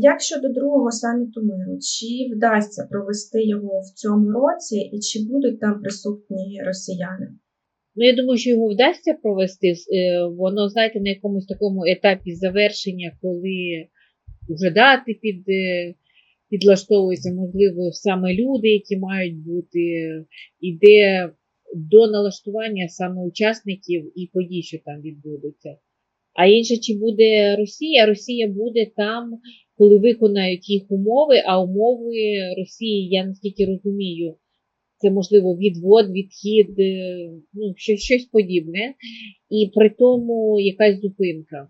Як щодо другого саміту миру, чи вдасться провести його в цьому році, і чи будуть там присутні росіяни? Ну, я думаю, що його вдасться провести. Е, Воно, знаєте, на якомусь такому етапі завершення, коли вже дати під, е, підлаштовуються, можливо, саме люди, які мають бути, іде до налаштування саме учасників і подій, що там відбудуться. А інше, чи буде Росія? Rосія буде там, коли виконають їх умови, а умови Росії, я наскільки розумію, це можливо відвод, відхід, е, ну, щось, щось подібне, і при тому якась зупинка.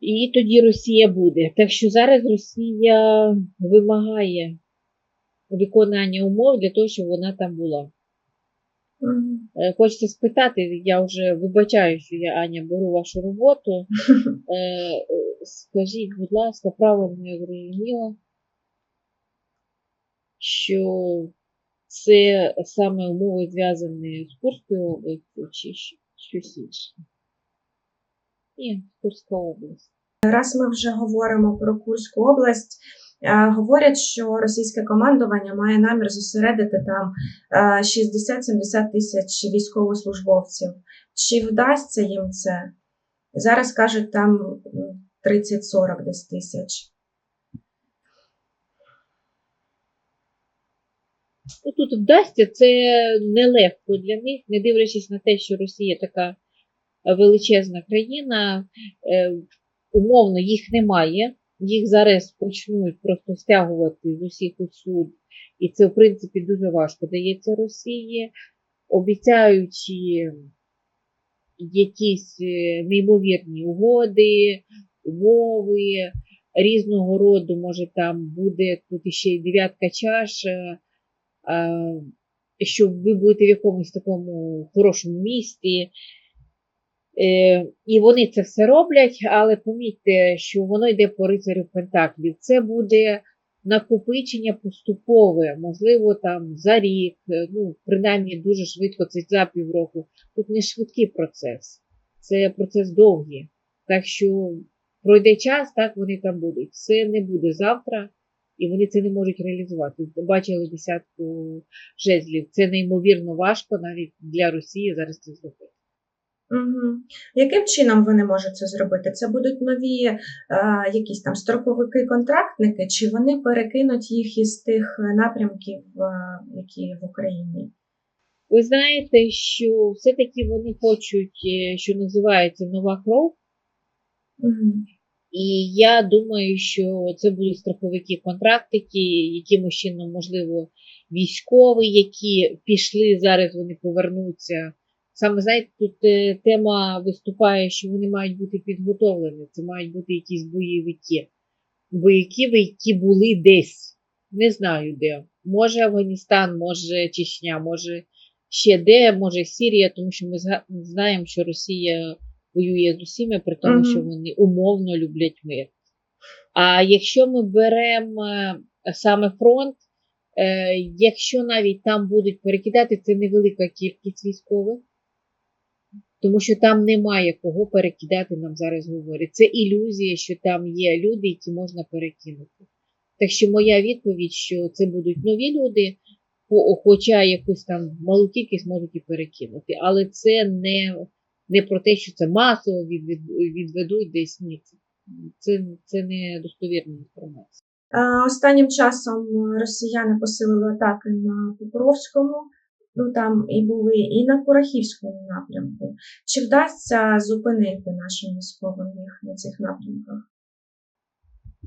І тоді Росія буде. Так що зараз Росія вимагає виконання умов для того, щоб вона там була. Е, Хочеться спитати, я вже вибачаю, що я Аня беру вашу роботу. Е, Скажіть, будь ласка, правильно я зрозуміла, що це саме умови зв'язані з Курською областю чи щось інше? Ні, Курська область. Раз ми вже говоримо про Курську область, говорять, що російське командування має намір зосередити там е, 60-70 тисяч військовослужбовців. Чи вдасться їм це? Зараз кажуть, там 30-40 десь тисяч. Ну, тут вдасться, це нелегко для них, не дивлячись на те, що Росія така величезна країна, е, умовно їх немає, їх зараз почнуть просто стягувати з усіх усюд, і це, в принципі, дуже важко дається Росії, обіцяючи якісь е, неймовірні угоди, умови різного роду, може там буде тут іще й дев'ятка чаш, е, що ви будете в якомусь такому хорошому місті. Е, і вони це все роблять, але помітьте, що воно йде по рицарю Пентаклів. Це буде накопичення поступове, можливо, там за рік, е, ну, принаймні дуже швидко, це за півроку. Тут не швидкий процес, це процес довгий. Так що пройде час, так вони там будуть. Це не буде завтра, і вони це не можуть реалізувати. Бачили десятку жезлів. Це неймовірно важко навіть для Росії зараз це зробити. Угу. Яким чином вони можуть це зробити? Це будуть нові е, якісь там строковики-контрактники, чи вони перекинуть їх із тих напрямків, е, які в Україні? Ви знаєте, що все-таки вони хочуть, е, що називається нова кров. Угу. І я думаю, що це будуть страховики контрактики, якимось чином, можливо, військові, які пішли, зараз вони повернуться. Саме знаєте, тут е, тема виступає, що вони мають бути підготовлені. Це мають бути якісь бойовики. Бойовики, які були десь. Не знаю де. Може Афганістан, може Чечня, може ще де, може Сірія, тому що ми знаємо, що Росія воює з усіми, при тому, Мгм. що вони умовно люблять мир. А якщо ми беремо е, саме фронт, е, якщо навіть там будуть перекидати, це невелика кількість військових, тому що там немає кого перекидати, нам зараз говорять. Це ілюзія, що там є люди, які можна перекинути. Так що моя відповідь, що це будуть нові люди, хоча якусь там малу кількість можуть і перекинути. Але це не, не про те, що це масово відведуть десь. Ні, це, це, не достовірна інформація. Е, Останнім часом росіяни посилили атаки на Покровському, ну там і були, і на Курахівському напрямку. Чи вдасться зупинити нашим військовим їх на цих напрямках?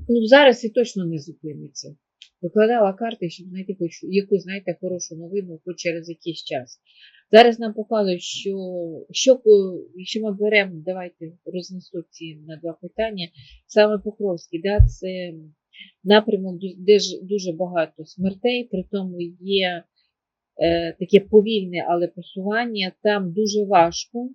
Ну, зараз і точно не зупиниться. Викладала карти, щоб знайти хоч якусь, знаєте, хорошу новину, хоч через якийсь час. Зараз нам показують, що, що якщо ми беремо, давайте рознесу ці на два питання. Саме Покровський, да, це напрямок, де ж дуже багато смертей, при тому є таке повільне, але просування. Там дуже важко.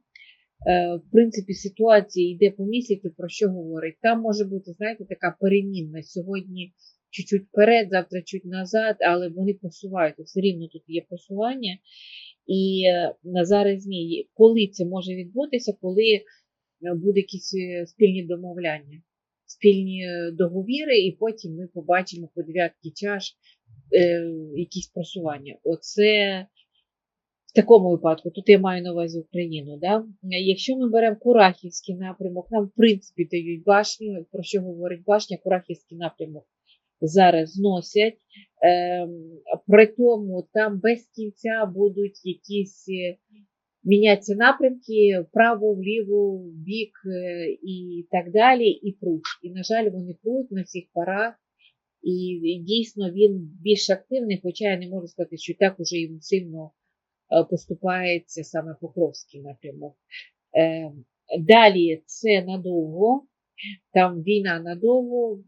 Е, в принципі, ситуація йде по місяцю, про що говорить. Там може бути, знаєте, така перемінна. Сьогодні чуть-чуть вперед, завтра чуть назад, але вони просуваються. Все рівно тут є просування. І е, на зараз ні. Коли це може відбутися, коли е, буде якісь е, спільні домовляння. Спільні е, договіри, і потім ми побачимо по дев'ятки чаш е, якісь просування. Оце в такому випадку, тут я маю на увазі Україну. Да? Якщо ми беремо Курахівський напрямок, нам в принципі дають башню. Про що говорить башня? Курахівський напрямок зараз зносять. Ем, при тому там без кінця будуть якісь е, мінятися напрямки вправо, вліво, в бік е, і так далі, і пруть. І, на жаль, вони пруть на всіх парах. І дійсно він більш активний, хоча я не можу сказати, що так уже йому сильно е, поступається саме Покровський напрямок. Е, Далі це надовго, там війна надовго,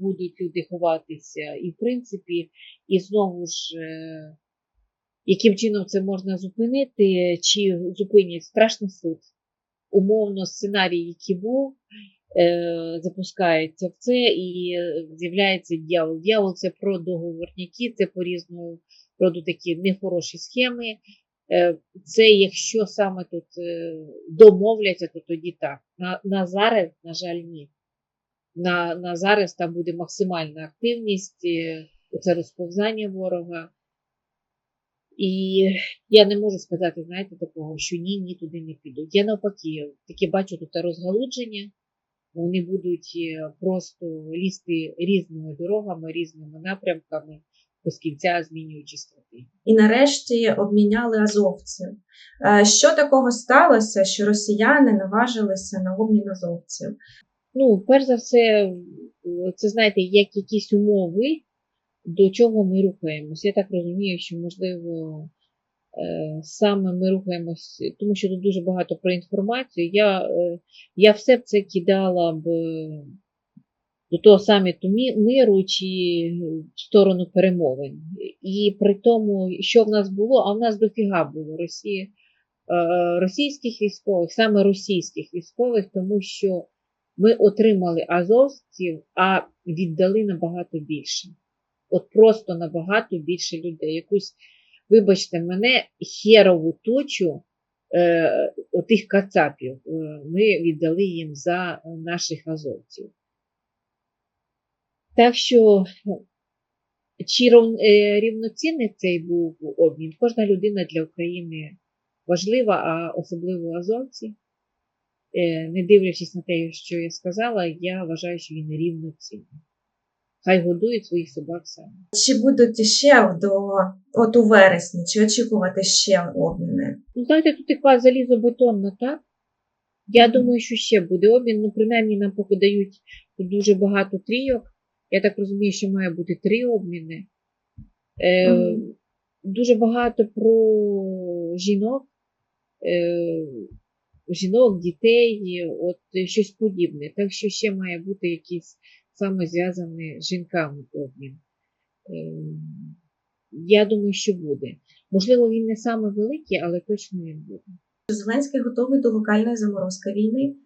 будуть люди ховатися, і в принципі, і знову ж, е, яким чином це можна зупинити, чи зупинять страшний суд. Умовно, сценарій, який був, е, запускається в це і з'являється дьявол. Дьявол це про договорняки, це по різному роду такі нехороші схеми. Е, Це якщо саме тут е, домовляться, то тоді так. На, на зараз, на жаль, ні. На, на зараз там буде максимальна активність, це розповзання ворога. І я не можу сказати, знаєте, такого, що ні, ні, туди не підуть. Я навпаки, таке бачу тут розгалудження. Вони будуть е, просто лізти різними дорогами, різними напрямками, без кінця змінюючи стратегію. І нарешті обміняли азовців. Е, Що такого сталося, що росіяни наважилися на обмін азовців? Ну, перш за все, це знаєте, як якісь умови, до чого ми рухаємося. Я так розумію, що можливо е, саме ми рухаємось, тому що тут дуже багато про інформацію. Я, е, я все б це кидала б е, до того саміту миру чи в сторону перемовин. І при тому, що в нас було, а в нас дофіга було Росії, російських військових, саме російських військових, тому що ми отримали азовців, а віддали набагато більше. От просто набагато більше людей. Якусь, вибачте мене, херову точу е, отих кацапів е, ми віддали їм за наших азовців. Так що, чи е, рівноцінний цей був обмін, кожна людина для України важлива, а особливо азовці. Е, Не дивлячись на те, що я сказала, я вважаю, що він рівноцінний. Хай годують своїх собак самі. Чи будуть ще до от у вересні, чи очікувати ще обміни? Ну, знаєте, тут така залізобетонна, так? Я думаю, що ще буде обмін. Ну, принаймні, нам поки дають тут дуже багато трійок. Я так розумію, що має бути три обміни. Е, Мгм. Дуже багато про жінок, е, жінок, дітей, от щось подібне. Так що ще має бути якийсь саме зв'язаний з жінками обмін. Е, я думаю, що буде. Можливо, він не саме великий, але точно він буде. Зеленський готовий до локальної заморозки війни.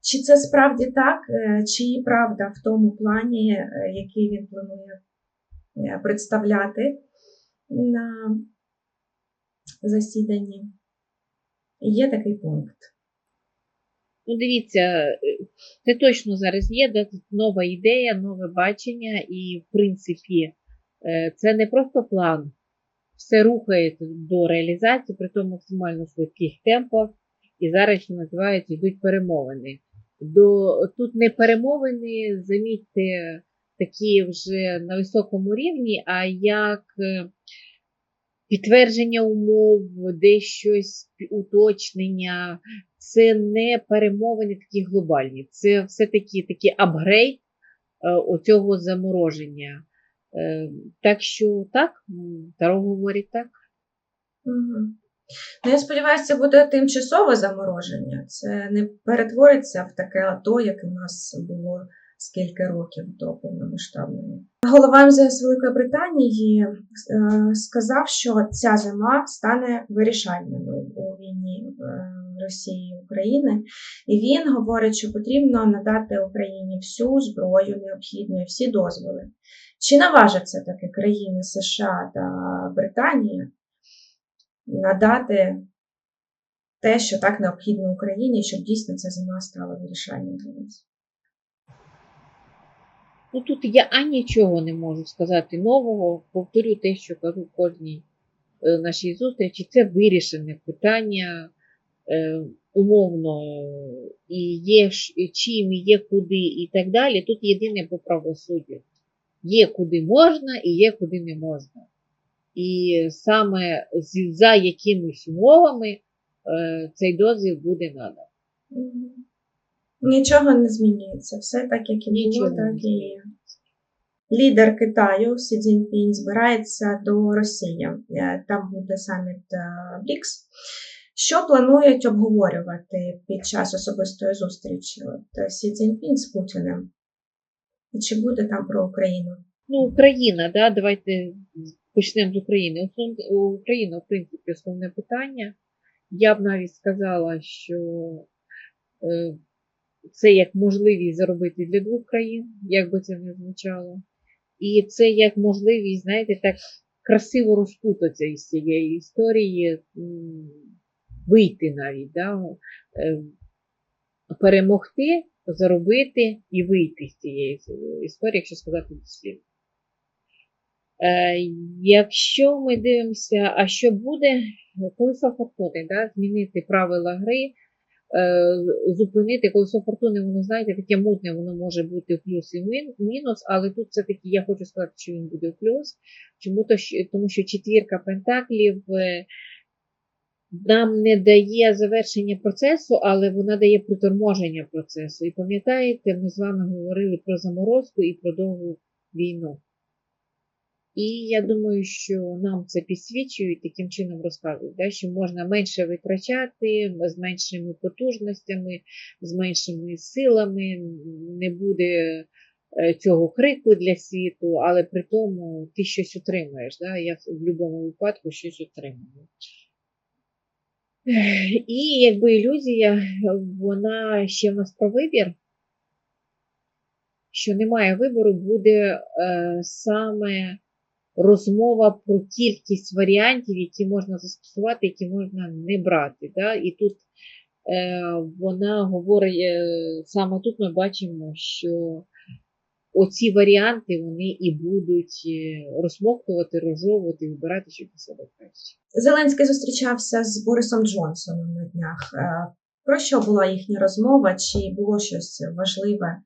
Чи це справді так, Е, чи правда в тому плані, е, який він планує е, представляти на засіданні? Є такий пункт. Ну, дивіться, е, це точно зараз є нова ідея, нове бачення, і, в принципі, е, це не просто план, все рухається до реалізації, при тому максимально швидких темпах. І зараз, що називається, йдуть перемовини. До, тут не перемовини, замітьте, такі вже на високому рівні, а як е, підтвердження умов, десь щось уточнення. Це не перемовини такі глобальні, це все-таки такий апгрейд е, оцього замороження. Е, так що так, Таро говорить так. Угу. Ну, я сподіваюся, це буде тимчасове замороження. Це не перетвориться в таке АТО, як у нас було скільки років до повномасштабної. Голова МЗС Великої Британії е, сказав, що ця зима стане вирішальною у війні е, Росії і України. І він говорить, що потрібно надати Україні всю зброю необхідну всі дозволи. Чи наважаться таки країни США та Британія надати те, що так необхідно Україні, щоб дійсно ця зима стала вирішальною для нас? Ну тут я а нічого не можу сказати нового. Повторю те, що кажу кожній е, нашій зустрічі. Це вирішене питання е, умовно і є чим, і є куди, і так далі. Тут єдине по правосуддю. Є куди можна і є куди не можна. І саме за якимись умовами е, цей дозвіл буде наданий. Нічого не змінюється. Все так, як і Нічого було, так і є. Лідер Китаю Сі Цзіньпінь збирається до Росії. Е, Там буде саміт е, БРІКС. Що планують обговорювати під час особистої зустрічі от, е, Сі Цзіньпінь з Путіним? Чи буде там про Україну? Ну, Україна, да, давайте почнемо з України. Україна, в принципі, основне питання. Я б навіть сказала, що це як можливість заробити для двох країн, як би це не звучало. І це як можливість, знаєте, так красиво розпутатися із цієї історії, вийти навіть, да, е, перемогти, заробити і вийти з цієї історії, якщо сказати дослівно. Е, якщо ми дивимося, а що буде, фортуни, да, змінити правила гри, зупинити колесо фортуни, воно, знаєте, таке мутне, воно може бути плюс і мінус, але тут все-таки я хочу сказати, що він буде плюс. Чому то, тому що четвірка пентаклів е, нам не дає завершення процесу, але вона дає приторможення процесу. І пам'ятаєте, ми з вами говорили про заморозку і про довгу війну. І я думаю, що нам це підсвічують таким чином розказують, да, що можна менше витрачати з меншими потужностями, з меншими силами, не буде е, цього крику для світу, але при тому ти щось отримаєш. Да? Я в будь-якому випадку щось отримую. І якби ілюзія, вона ще в нас про вибір, що немає вибору, буде е, саме розмова про кількість варіантів, які можна застосувати, які можна не брати. Да? І тут е, вона говорить, е, саме тут ми бачимо, що оці варіанти вони і будуть е, розмоктувати, розжовувати, вибирати, що для себе краще. Зеленський зустрічався з Борисом Джонсоном на днях. Е, Про що була їхня розмова? Чи було щось важливе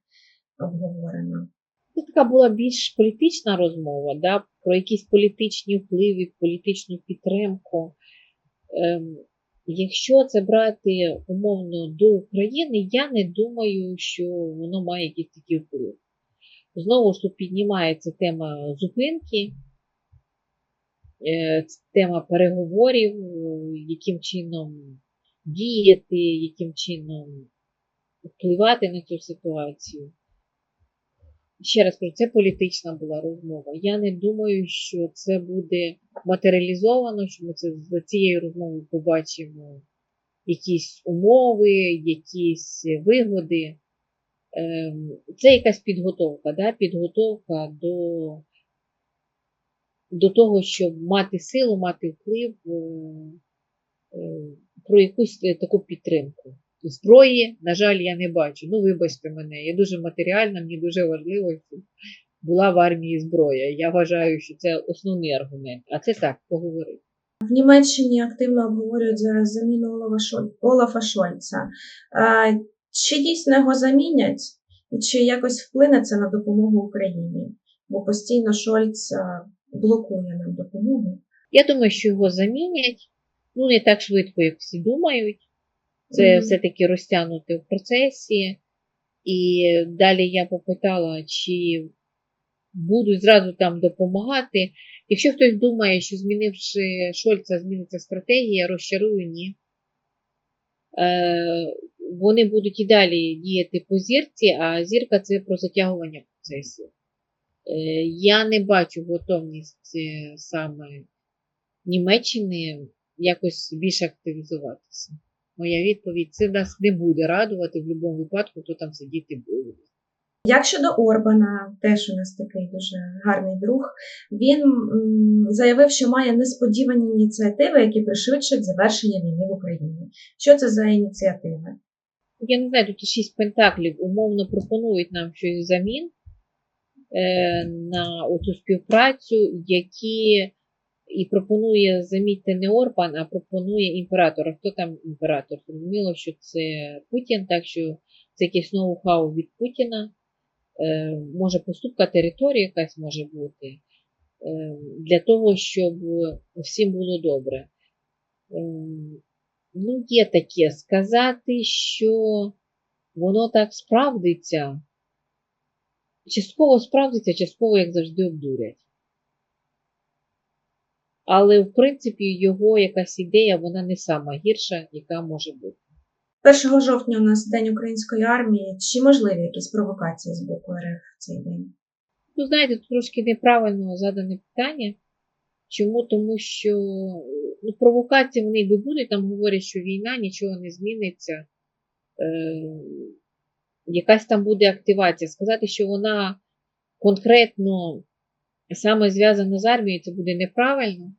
обговорено? Це така була більш політична розмова, да, про якісь політичні впливи, політичну підтримку. Ем, якщо це брати умовно до України, я не думаю, що воно має якийсь такий вплив. Знову ж тут піднімається тема зупинки, е, тема переговорів, е, яким чином діяти, яким чином впливати на цю ситуацію. Ще раз кажу, це політична була розмова. Я не думаю, що це буде матеріалізовано, що ми це за цією розмовою побачимо якісь умови, якісь вигоди. Ем, Це якась підготовка, да? підготовка до, до того, щоб мати силу, мати вплив е, е, про якусь таку підтримку. Зброї, на жаль, я не бачу. Ну, вибачте мене, я дуже матеріальна, мені дуже важливо, щоб була в армії зброя. Я вважаю, що це основний аргумент. А це так, поговорити. В Німеччині активно обговорюють зараз заміну Олафа, Шоль... Олафа Шольца. Чи дійсно його замінять, і чи якось вплине це на допомогу Україні? Бо постійно Шольц блокує нам допомогу. Я думаю, що його замінять, ну не так швидко, як всі думають. Це все-таки розтягнути в процесі. І далі я попитала, чи будуть зразу там допомагати. Якщо хтось думає, що змінивши Шольца, зміниться стратегія, розчарую, ні. Е, вони будуть і далі діяти по зірці, а зірка це про затягування процесів. Е, я не бачу готовність е, саме Німеччини якось більше активізуватися. Моя відповідь це нас не буде радувати в будь-якому випадку, хто там сидіти буде. Як щодо Орбана, теж у нас такий дуже гарний друг, він заявив, що має несподівані ініціативи, які пришвидшать завершення війни в Україні. Що це за ініціативи? Я не знаю, тут шість пентаклів умовно пропонують нам щось взамін. е, на цю співпрацю, які і пропонує, замітьте, не Орбан, а пропонує імператор. А хто там імператор? Зрозуміло, що це Путін, так що це якесь ноу-хау від Путіна. Е, може поступка території якась може бути е, для того, щоб всім було добре. Е, Ну, є таке сказати, що воно так справдиться. Частково справдиться, частково, як завжди, обдурять. Але, в принципі, його якась ідея, вона не сама гірша, яка може бути. 1 жовтня у нас День української армії. Чи можливі якісь провокації з боку РФ в цей день? Ну, знаєте, тут трошки неправильно задане питання. Чому? Тому що ну, провокації вони якби будуть, там говорять, що війна, нічого не зміниться. Е, якась там буде активація. Сказати, що вона конкретно саме зв'язана з армією, це буде неправильно.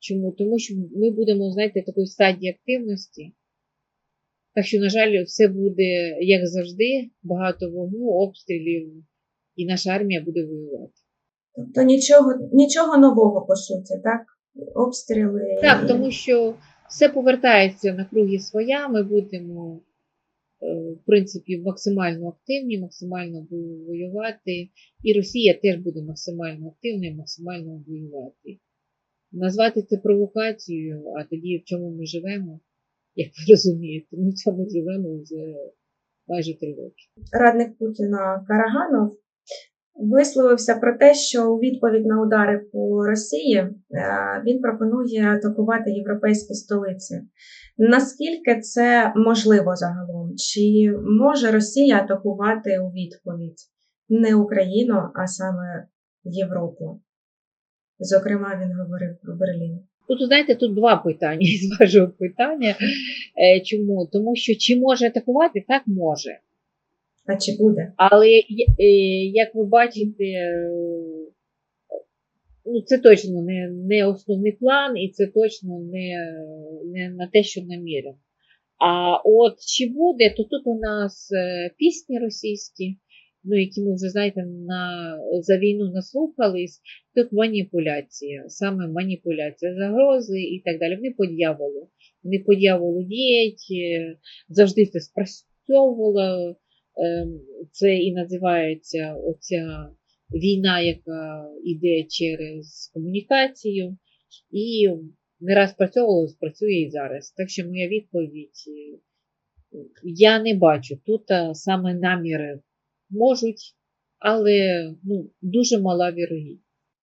Чому? Тому що ми будемо, знаєте, в такої стадії активності. Так що, на жаль, все буде, як завжди, багато вогню, обстрілів, і наша армія буде воювати. Тобто нічого, нічого нового по суті, так? Обстріли. Так, тому що все повертається на круги своя, ми будемо, в принципі, максимально активні, максимально будуть воювати. І Росія теж буде максимально активна і максимально воювати. Назвати це провокацією, а тоді в чому ми живемо, як ви розумієте, ми в цьому живемо вже майже три роки. радник Путіна Караганов висловився про те, що у відповідь на удари по Росії е, він пропонує атакувати європейські столиці. Наскільки це можливо загалом? Чи може Росія атакувати у відповідь не Україну, а саме Європу? Зокрема, він говорив про Берлін. Тут, знаєте, тут два питання із вашого питання. Е, Чому? Тому що чи може атакувати, так може. А чи буде? Але е, як ви бачите, е, ну, це точно не, не основний план, і це точно не, не на те, що намірено. А от чи буде, то тут у нас е, пісні російські, ну, які ми вже знаєте, на, за війну наслухались, тут маніпуляція, саме маніпуляція, загрози і так далі. Вони по дьяволу. Вони по дьяволу діють, завжди це спрацьовувало. Ем, Це і називається оця війна, яка йде через комунікацію, і не раз працьовувало, працює і зараз. Так що моя відповідь, е, я не бачу. Тут саме наміри можуть, але ну, дуже мала вірогідність.